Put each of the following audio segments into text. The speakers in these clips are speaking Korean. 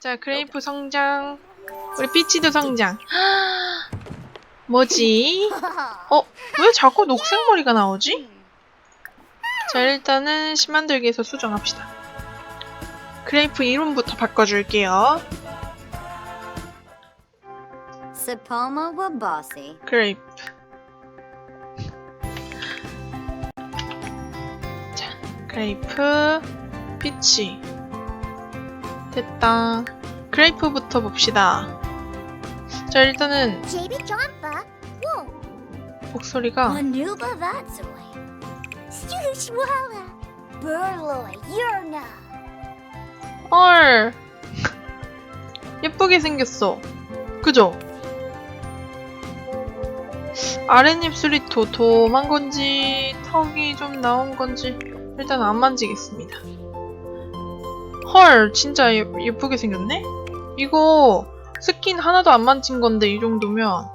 자, 그레이프 성장. 우리 피치도 성장. 뭐지? 어, 왜 자꾸 녹색 머리가 나오지? 자, 일단은 심만들기에서 수정합시다. 그레이프 이름부터 바꿔줄게요. Sepoma Wabasi. 그레이프. 자, 그레이프, 피치. 됐다. 그레이프부터 봅시다. 자, 일단은. 목소리가. 헐. 예쁘게 생겼어. 그죠? 아랫입술이 도톰한 건지 턱이 좀 나온 건지 일단 안 만지겠습니다. 헐, 진짜 예, 예쁘게 생겼네? 이거 스킨 하나도 안 만진 건데 이 정도면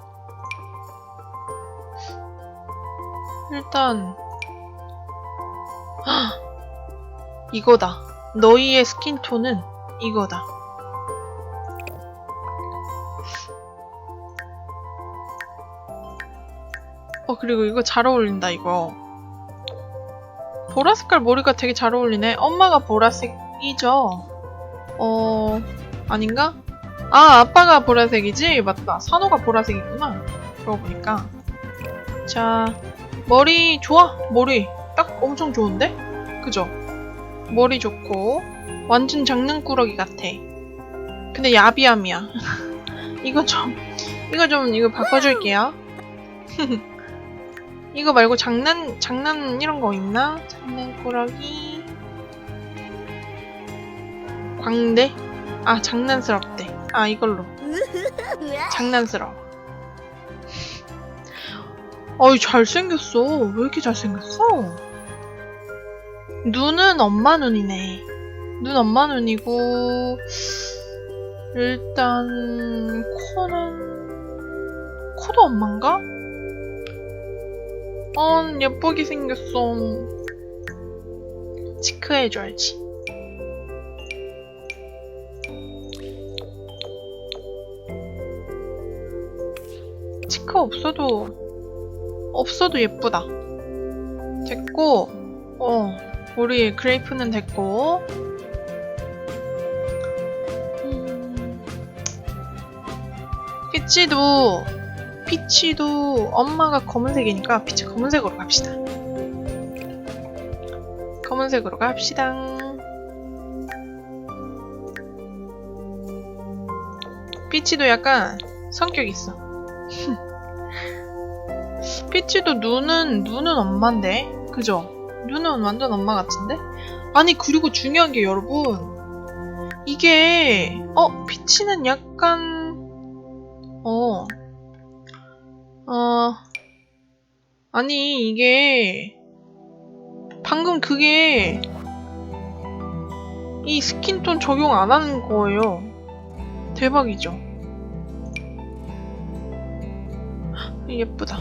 일단 헉, 이거다. 너희의 스킨톤은 이거다. 어, 그리고 이거 잘 어울린다, 이거. 보라 색깔 머리가 되게 잘 어울리네. 엄마가 보라색 이죠? 어, 아닌가? 아, 아빠가 보라색이지? 맞다. 산호가 보라색이구나. 그러고 보니까. 자, 머리 좋아. 머리. 딱 엄청 좋은데? 그죠? 머리 좋고. 완전 장난꾸러기 같아. 근데 야비함이야. 이거 좀, 이거 좀, 이거 바꿔줄게요. 이거 말고 장난, 장난 이런 거 있나? 장난꾸러기. 광대? 아, 장난스럽대. 아, 이걸로. 장난스러워. 어이, 잘생겼어. 왜 이렇게 잘생겼어? 눈은 엄마 눈이네. 눈 엄마 눈이고, 일단, 코는, 코도 엄마인가? 어, 예쁘게 생겼어. 치크해줘야지. 치크 없어도, 없어도 예쁘다. 됐고, 어, 우리 그레이프는 됐고, 음, 피치도, 피치도 엄마가 검은색이니까 피치 검은색으로 갑시다. 검은색으로 갑시다. 피치도 약간 성격 있어. 피치도 눈은 눈은 엄마인데, 그죠? 눈은 완전 엄마 같은데? 아니 그리고 중요한 게 여러분 이게 어 피치는 약간 어 어, 아니, 이게, 방금 그게, 이 스킨톤 적용 안 하는 거예요. 대박이죠? 헉, 예쁘다.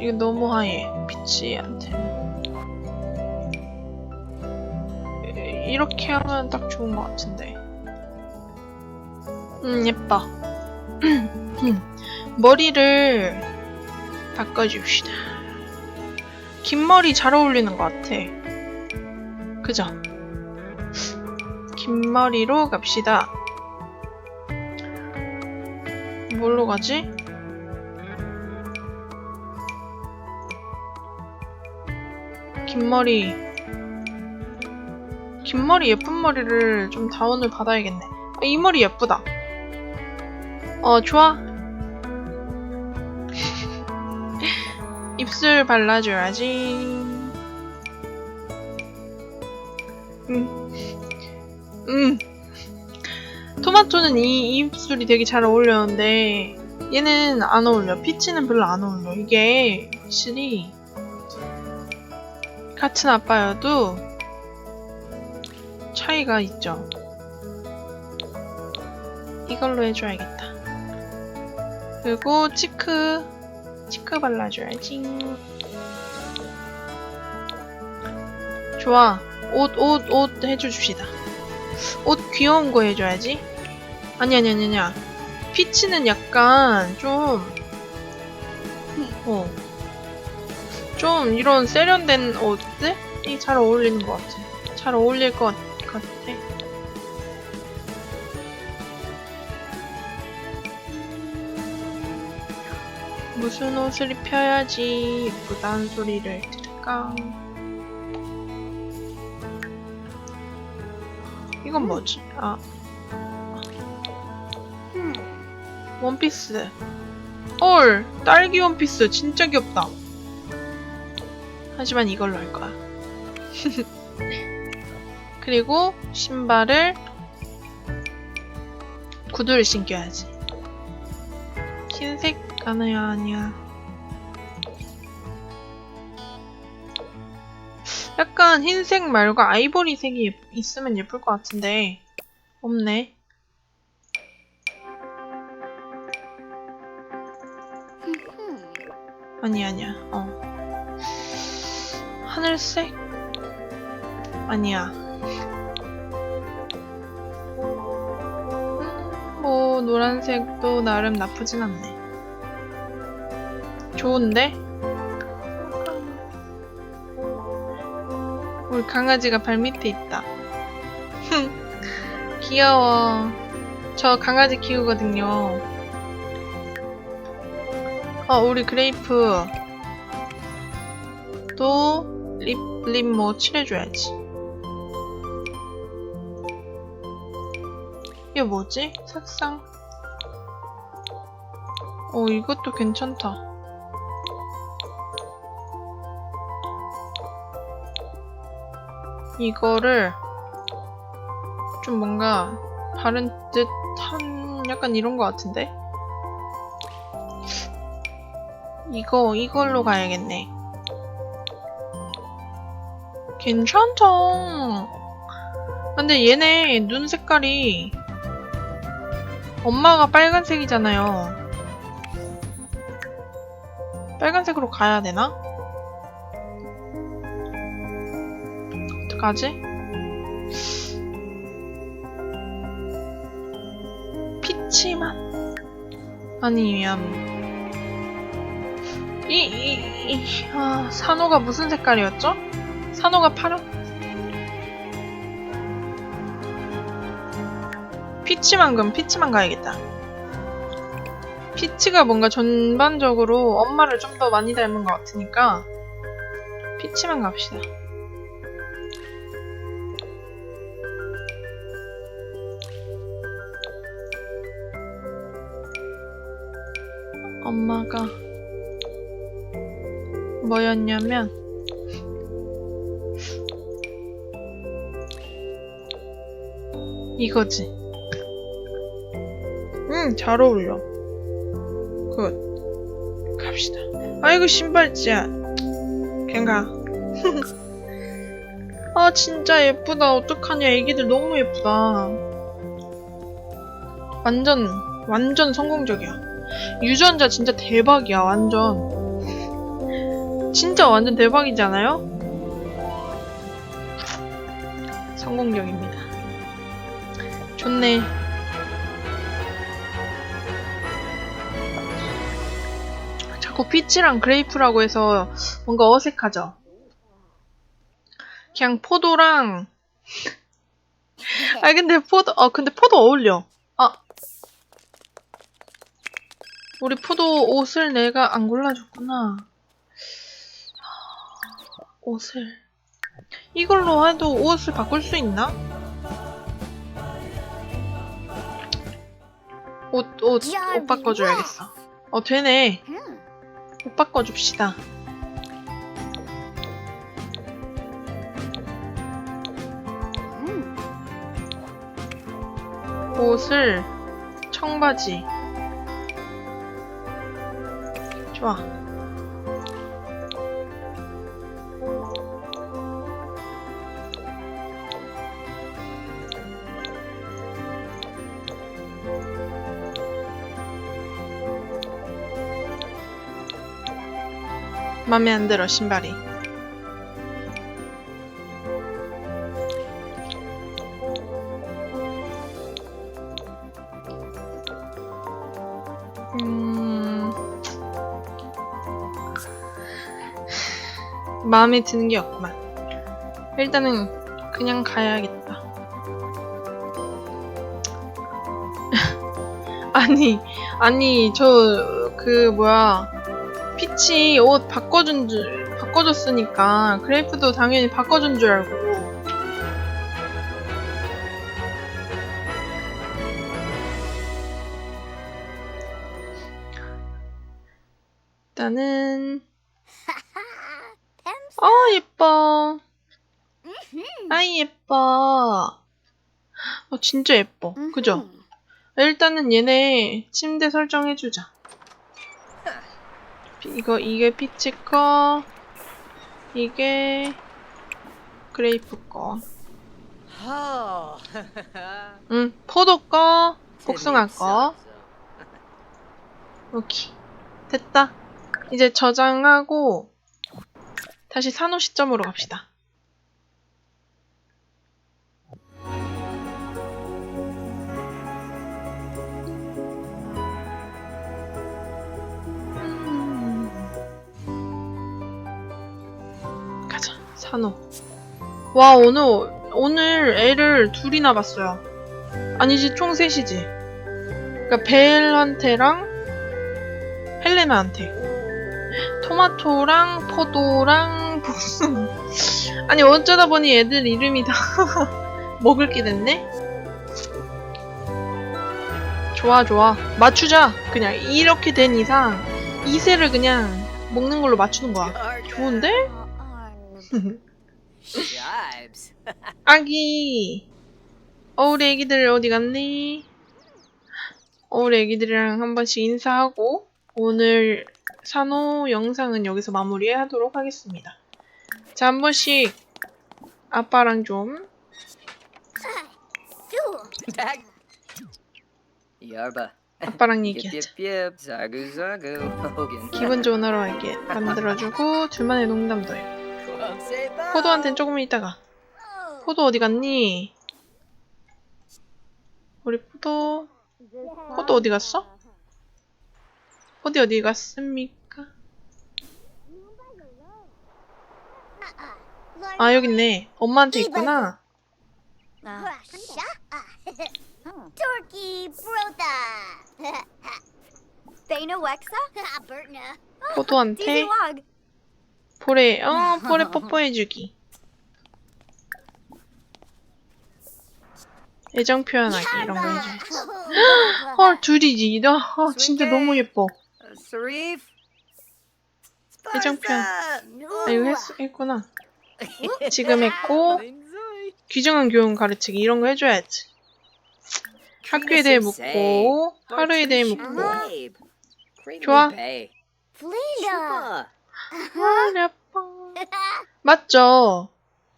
이게 너무 하얘, 피치한테. 에, 이렇게 하면 딱 좋은 것 같은데. 음, 예뻐. 머리를 바꿔줍시다. 긴 머리 잘 어울리는 것 같아. 그죠? 긴 머리로 갑시다. 뭘로 가지? 긴 머리. 긴 머리 예쁜 머리를 좀 다운을 받아야겠네. 아, 이 머리 예쁘다. 어, 좋아. 입술 발라줘야지. 음. 음. 토마토는 이 입술이 되게 잘 어울렸는데, 얘는 안 어울려. 피치는 별로 안 어울려. 이게 확실히 같은 아빠여도 차이가 있죠. 이걸로 해줘야겠다. 그리고 치크 치크 발라줘야지 좋아 옷 옷 옷 해줍시다 옷 귀여운 거 해줘야지. 아니, 아니, 아니, 아니야. 피치는 약간 좀, 어. 좀 이런 세련된 옷들이 잘 어울리는 것 같아. 잘 어울릴 것 같아. 무슨 옷을 입혀야지 예쁘다는 소리를 들을까? 이건 뭐지? 아, Hmm. 원피스. 헐, 딸기 원피스 진짜 귀엽다. 하지만 이걸로 할 거야. 그리고 신발을 구두를 신겨야지. 흰색 아니야 아니야. 약간 흰색 말고 아이보리색이 예- 있으면 예쁠 것 같은데 없네. 아니 아니야. 어. 하늘색? 아니야. 음, 뭐 노란색도 나름 나쁘진 않네. 좋은데? 우리 강아지가 발 밑에 있다. 귀여워. 저 강아지 키우거든요. 어, 우리 그레이프. 또, 뭐 칠해줘야지. 이게 뭐지? 색상. 어, 이것도 괜찮다. 이거를 좀 뭔가 바른 듯한 약간 이런 것 같은데? 이거, 이걸로 가야겠네. 괜찮다. 근데 얘네 눈 색깔이 엄마가 빨간색이잖아요. 빨간색으로 가야 되나? 어떡하지? 피치만 아니면 이, 이, 이, 아, 산호가 무슨 색깔이었죠? 산호가 파란? 피치만 그럼 피치만 가야겠다. 피치가 뭔가 전반적으로 엄마를 좀 더 많이 닮은 것 같으니까 피치만 갑시다. 엄마가 뭐였냐면 이거지. 응, 잘 어울려. 굿. 갑시다. 아이고, 신발지야. 그냥 가. 아, 진짜 예쁘다. 어떡하냐. 애기들 너무 예쁘다. 완전, 완전 성공적이야. 유전자 진짜 대박이야, 완전. 진짜 완전 대박이지 않아요? 성공적입니다. 좋네. 자꾸 피치랑 그레이프라고 해서 뭔가 어색하죠? 그냥 포도랑 아 근데 포도 어 근데 포도 어울려. 아 우리 포도 옷을 내가 안 골라줬구나. 옷을 이걸로 해도 옷을 바꿀 수 있나? 옷, 옷, 옷 바꿔줘야겠어. 어, 되네. Hmm. 옷 바꿔줍시다. Hmm. 옷을 청바지. 좋아. 마음에 안 들어 신발이. 음... 마음에 드는 게 없구만. 일단은 그냥 가야겠다. 아니 아니 저 그 뭐야. 피치 옷 바꿔준 줄 바꿔줬으니까 그레이프도 당연히 바꿔준 줄 알고. 일단은 어 예뻐. 아이 예뻐. 어 진짜 예뻐. 그죠? 일단은 얘네 침대 설정해주자. 피- 이거 이게 피치 거, 이게 그레이프 거. 응 포도 거, 복숭아 거. 오케이 됐다. 이제 저장하고 다시 산호 시점으로 갑시다. 산호. 와 오늘 오늘 애를 둘이나 봤어요. 아니지 총 셋이지. 그러니까 벨한테랑 헬레나한테 토마토랑 포도랑 복숭아 아니 어쩌다 보니 애들 이름이 다 먹을 게 됐네 좋아 좋아 맞추자 그냥 이렇게 된 이상 이세를 그냥 먹는 걸로 맞추는 거야 좋은데? Jibes. 아기 어 우리 애기들 어디 갔니? 어, 우리 애기들이랑 한 번씩 인사하고 오늘 산호 영상은 여기서 마무리하도록 하겠습니다. 자, 한 번씩 아빠랑 좀. 아빠랑 얘기하자. 기분 좋은 하루 이렇게 만들어주고 둘만의 농담도 해. 포도한텐 조금 있다가 포도 어디 갔니? 우리 포도 포도 어디 갔어? 포도 어디 갔습니까? 아 여기 있네. 엄마한테 있구나. Bertna. 포도한테. 볼에 어 볼에 뽀뽀해주기. 애정 표현하기 이런 거 해줘야지. 헐 둘이지. 나 아, 진짜 너무 예뻐. 애정 표현. 아 이거 했, 했구나. 지금 했고 귀중한 교훈 가르치기 이런 거 해줘야지. 학교에 대해 묻고 하루에 대해 묻고 좋아. Flinda. 헐 예뻐. 맞죠?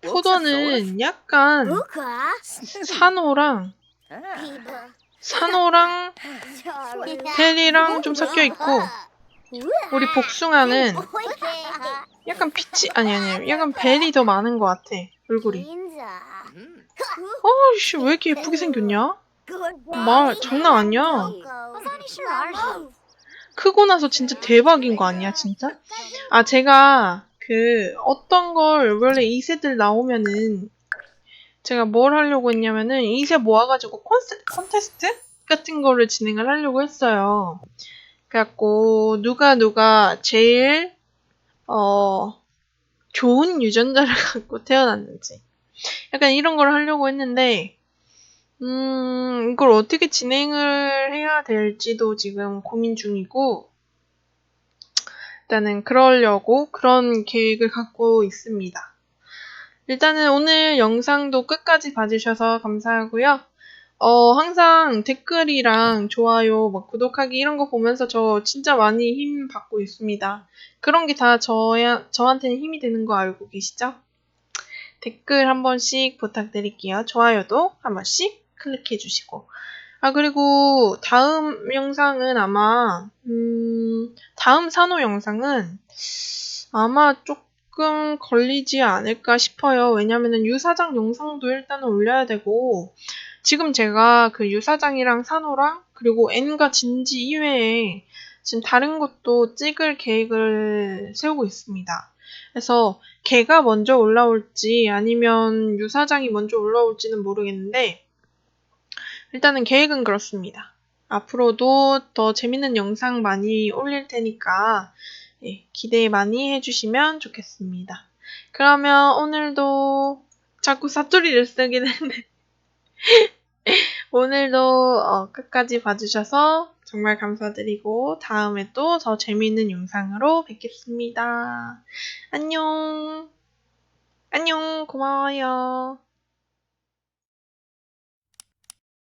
포도는 약간. 산호랑. 산호랑 벨이랑 좀 섞여 있고 우리 복숭아는 약간 피치 아니 아니 약간 벨이 더 많은 것 같아 얼굴이. 어이씨 왜 이렇게 예쁘게 생겼냐? 말 장난 아니야. 크고 나서 진짜 대박인 거 아니야 진짜? 아 제가 그 어떤 걸 원래 2세들 나오면은 제가 뭘 하려고 했냐면은 2세 모아가지고 콘세, 콘테스트 같은 거를 진행을 하려고 했어요. 그래갖고 누가 누가 제일 어 좋은 유전자를 갖고 태어났는지 약간 이런 걸 하려고 했는데 음, 이걸 어떻게 진행을 해야 될지도 지금 고민 중이고, 일단은 그러려고 그런 계획을 갖고 있습니다. 일단은 오늘 영상도 끝까지 봐주셔서 감사하고요. 어, 항상 댓글이랑 좋아요, 막 구독하기 이런 거 보면서 저 진짜 많이 힘 받고 있습니다. 그런 게 다 저한테는 힘이 되는 거 알고 계시죠? 댓글 한 번씩 부탁드릴게요. 좋아요도 한 번씩 클릭해 주시고. 아, 그리고 다음 영상은 아마, 음, 다음 산호 영상은 아마 조금 걸리지 않을까 싶어요. 왜냐면은 유사장 영상도 일단은 올려야 되고, 지금 제가 그 유사장이랑 산호랑, 그리고 N과 진지 이외에 지금 다른 것도 찍을 계획을 세우고 있습니다. 그래서 걔가 먼저 올라올지 아니면 유사장이 먼저 올라올지는 모르겠는데 일단은 계획은 그렇습니다. 앞으로도 더 재밌는 영상 많이 올릴 테니까 예, 기대 많이 해주시면 좋겠습니다. 그러면 오늘도 자꾸 사투리를 쓰긴 했는데 오늘도 어, 끝까지 봐주셔서 정말 감사드리고 다음에 또 더 재미있는 영상으로 뵙겠습니다. 안녕. 안녕. 고마워요.